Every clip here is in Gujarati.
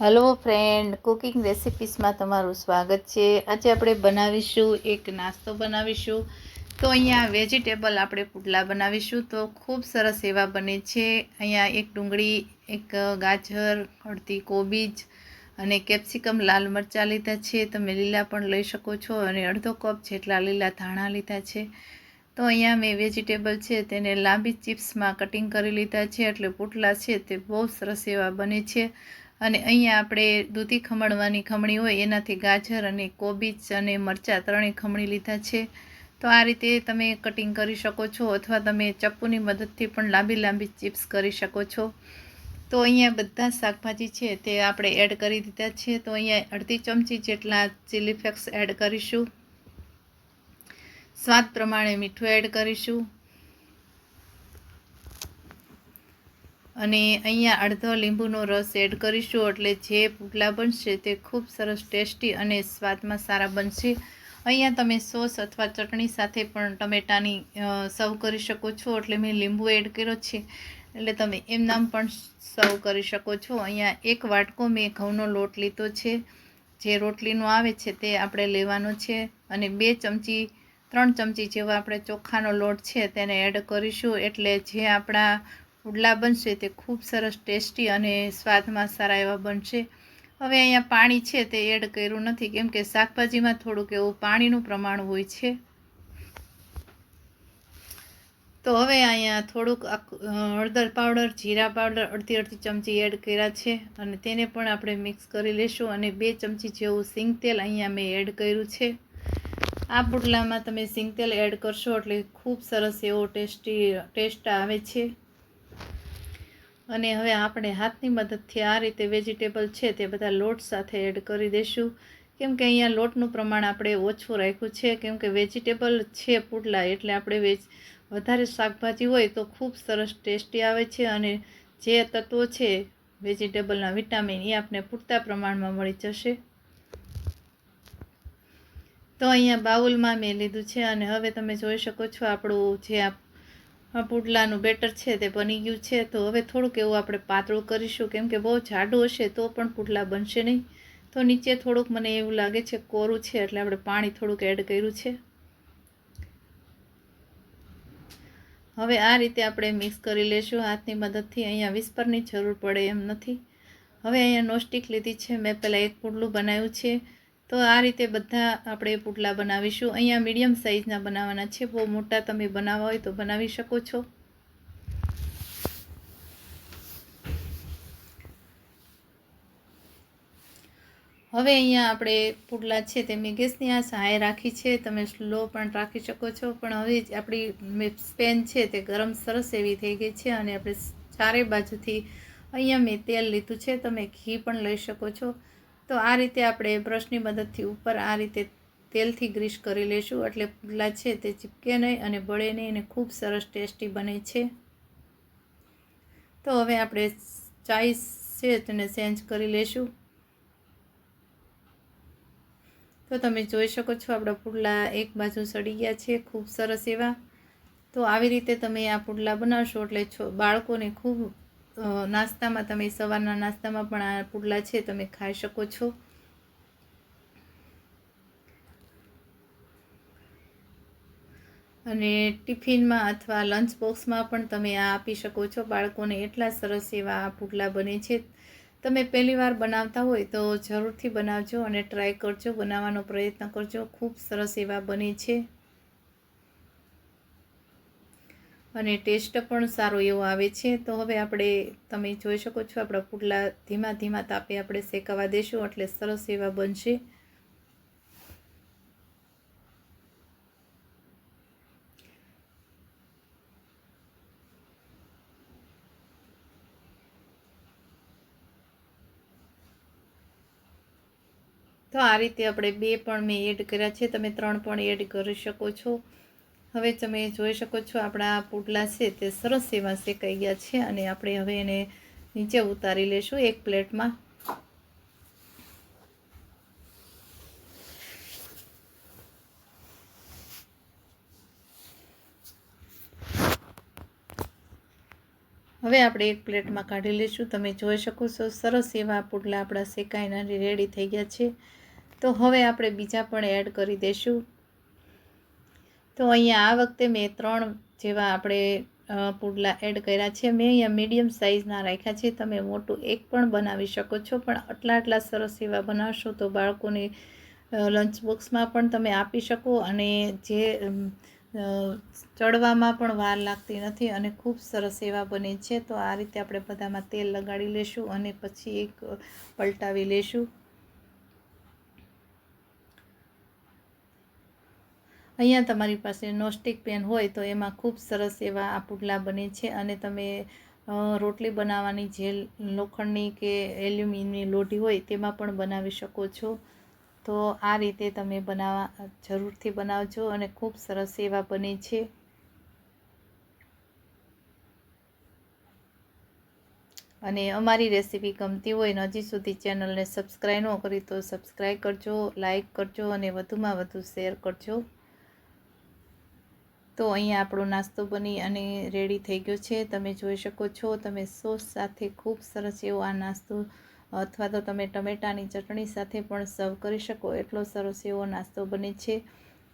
હલો ફ્રેન્ડ કુકિંગ રેસિપીસમાં તમારું સ્વાગત છે. આજે આપણે બનાવીશું એક નાસ્તો બનાવીશું. તો અહીંયા વેજીટેબલ આપણે પુડલા બનાવીશું. તો ખૂબ સરસ એવા બને છે. અહીંયા એક ડુંગળી, એક ગાજર, અડધી કોબીજ અને કેપ્સિકમ લાલ મરચાં લીધા છે. તમે લીલા પણ લઈ શકો છો અને અડધો કપ જેટલા લીલા ધાણા લીધા છે. તો અહીંયા મેં વેજીટેબલ છે તેને લાંબી ચિપ્સમાં કટિંગ કરી લીધા છે. એટલે પુટલા છે તે બહુ સરસ એવા બને છે. અને અહીંયા આપણે દૂધી ખમણવાની ખમણી હોય, એનાથી ગાજર અને કોબીજ અને મરચાં ત્રણેય ખમણી લીધા છે. તો આ રીતે તમે કટિંગ કરી શકો છો અથવા તમે ચપ્પુની મદદથી પણ લાંબી લાંબી ચિપ્સ કરી શકો છો. તો અહીંયા બધા શાકભાજી છે તે આપણે એડ કરી દીધા છે. તો અહીંયા અડધી ચમચી જેટલા ચીલી ફ્લેક્સ એડ કરીશું. સ્વાદ પ્રમાણે મીઠું એડ કરીશું. અને અહીંયા અડધો લીંબુનો રસ એડ કરીશું, એટલે જે પુડલા બનશે તે ખૂબ સરસ ટેસ્ટી અને સ્વાદમાં સારા બનશે. અહીંયા તમે સોસ અથવા ચટણી સાથે પણ ટમેટાની સર્વ કરી શકો છો, એટલે મેં લીંબુ એડ કર્યો છે. એટલે તમે એમ નામ પણ સર્વ કરી શકો છો. અહીંયા એક વાટકો મેં ઘઉંનો લોટ લીધો છે. જે રોટલીનો આવે છે તે આપણે લેવાનો છે અને બે ચમચી, ત્રણ ચમચી જેવા આપણે ચોખાનો લોટ છે તેને એડ કરીશું. એટલે જે આપણા પુડલા બનશે તે ખૂબ સરસ ટેસ્ટી અને સ્વાદમાં સારા એવા બનશે. હવે અહીંયા પાણી છે તે એડ કર્યું નથી, કેમ કે શાકભાજીમાં થોડુંક એવું પાણીનું પ્રમાણ હોય છે. તો હવે અહીંયા થોડુંક હળદર પાવડર, જીરા પાવડર અડધી અડધી ચમચી એડ કર્યા છે અને તેને પણ આપણે મિક્સ કરી લઈશું અને બે ચમચી જેવું સિંગ તેલ અહીંયા મેં એડ કર્યું છે. આ પુડલામાં તમે સિંગ તેલ એડ કરશો એટલે ખૂબ સરસ એવો ટેસ્ટી, ટેસ્ટ આવે છે. અને હવે આપણે હાથની મદદથી આ રીતે વેજીટેબલ છે તે બધા લોટ સાથે એડ કરી દઈશું કેમ કે અહીંયા લોટનું પ્રમાણ આપણે ઓછું રાખ્યું છે. કેમ કે વેજીટેબલ છે પુડલા એટલે આપણે વેજ, વધારે શાકભાજી હોય તો ખૂબ સરસ ટેસ્ટી આવે છે અને જે તત્વો છે વેજીટેબલના વિટામિન એ આપણે પૂરતા પ્રમાણમાં મળી જશે. તો અહીંયા બાઉલમાં મેં લીધું છે અને હવે તમે જોઈ શકો છો આપણું જે આ પુડલાનું બેટર છે તે બની ગયું છે, તો હવે થોડુંક એવું આપણે પાતળું કરીશું. કેમ કે બહુ જાડું હશે તો પણ પુડલા બનશે નહીં. તો નીચે થોડુંક મને એવું લાગે છે કોરું છે, એટલે આપણે પાણી થોડુંક એડ કર્યું છે. હવે આ રીતે આપણે મિક્સ કરી લઈશું હાથની મદદથી અહીંયા વિસ્પરની જરૂર પડે એમ નથી. હવે અહીંયા નોસ્ટિક લીધી છે. મેં પહેલાં એક પુડલું બનાવ્યું છે. તો આ રીતે બધા આપણે પુટલા બનાવીશું. અહીંયા મીડિયમ સાઇઝના બનાવવાના છે. બહુ મોટા તમે બનાવવા હોય તો બનાવી શકો છો. હવે અહીંયા આપણે પુટલા છે તે મેં ગેસની આ સહાય રાખી છે. તમે સ્લો પણ રાખી શકો છો. પણ હવે આપણી સ્પેન છે તે ગરમ સરસ એવી થઈ ગઈ છે અને આપણે ચારે બાજુથી અહીંયા મેં તેલ લીધું છે. તમે ઘી પણ લઈ શકો છો. તો આ રીતે આપણે બ્રશની મદદથી ઉપર આ રીતે તેલથી ગ્રીસ કરી લઈશું એટલે પુડલા છે તે ચીપકે નહીં અને બળે નહીં અને ખૂબ સરસ ટેસ્ટી બને છે. તો હવે આપણે ચાઈસ છે તેને ચેન્જ કરી લઈશું તો તમે જોઈ શકો છો આપણા પુડલા એક બાજુ સડી ગયા છે, ખૂબ સરસ એવા. તો આવી રીતે તમે આ પુડલા બનાવશો એટલે છો, બાળકોને ખૂબ નાસ્તામાં તમે સવારના નાસ્તામાં પણ આ પુડલા છે, તમે ખાઈ શકો છો. અને ટિફિનમાં અથવા લંચ બોક્સમાં પણ તમે આ આપી શકો છો. બાળકોને એટલા સરસ એવા આ પુડલા બને છે. તમે પહેલીવાર બનાવતા હોય તો જરૂરથી બનાવજો અને ટ્રાય કરજો, બનાવવાનો પ્રયત્ન કરજો. ખૂબ સરસ એવા બને છે. અને ટેસ્ટ પણ સારો એવો આવે છે. તો હવે આપણે, તમે જોઈ શકો છો, આપણા પુડલા ધીમા ધીમા તાપે આપણે શેકાવા દેશું, એટલે સરસ એવા બનશે. તો આ રીતે આપણે બે પણ મેં એડ કર્યા છે. તમે ત્રણ પણ એડ કરી શકો છો. હવે તમે જોઈ શકો છો આપણા પુડલા છે તે સરસ એવા શેકાઈ ગયા છે અને આપણે હવે એને નીચે ઉતારી લેશું એક પ્લેટમાં. હવે આપણે એક પ્લેટમાં કાઢી લઈશું તમે જોઈ શકો છો સરસ એવા પુડલા આપણા શેકાઈને રેડી થઈ ગયા છે. તો હવે આપણે બીજા પણ એડ કરી દઈશું તો અહીંયા આ વખતે મેં ત્રણ જેવા આપણે પુડલા એડ કર્યા છે. મેં અહીંયા મીડિયમ સાઇઝના રાખ્યા છે. તમે મોટું એક પણ બનાવી શકો છો. પણ આટલા આટલા સરસ એવા બનાવશો તો બાળકોને લંચ બોક્સમાં પણ તમે આપી શકો અને જે ચડવામાં પણ વાર લાગતી નથી અને ખૂબ સરસ એવા બને છે. તો આ રીતે આપણે બધામાં તેલ લગાડી લેશું અને પછી એક પલટાવી લેશું. અહીંયા તમારી પાસે નોસ્ટિક પેન હોય તો એમાં ખૂબ સરસ એવા આ પુડલા બને છે અને તમે રોટલી બનાવવાની જે લોખંડની કે એલ્યુમિનિયમની લોઢી હોય તેમાં પણ બનાવી શકો છો. તો આ રીતે તમે બનાવવા, જરૂરથી બનાવજો અને ખૂબ સરસ એવા બને છે. અને અમારી રેસીપી ગમતી હોય હજી સુધી ચેનલને સબસ્ક્રાઈબ ન કરી તો સબસ્ક્રાઈબ કરજો લાઈક કરજો અને વધુમાં વધુ શેર કરજો. તો અહીંયા આપણો નાસ્તો બની અને રેડી થઈ ગયો છે. તમે જોઈ શકો છો, તમે સોસ સાથે ખૂબ સરસ એવો આ નાસ્તો, અથવા તો તમે ટમેટાની ચટણી સાથે પણ સર્વ કરી શકો, એટલો સરસ એવો નાસ્તો બને છે.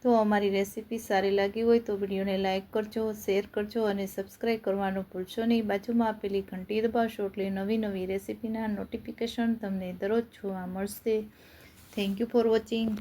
તો અમારી રેસીપી સારી લાગી હોય તો વિડીયોને લાઇક કરજો, શેર કરજો અને સબસ્ક્રાઈબ કરવાનું ભૂલશો નહીં. બાજુમાં આપેલી ઘંટી દબાવશો એટલે નવી નવી રેસીપીના નોટિફિકેશન તમને દરરોજ જોવા મળશે. Thank you for watching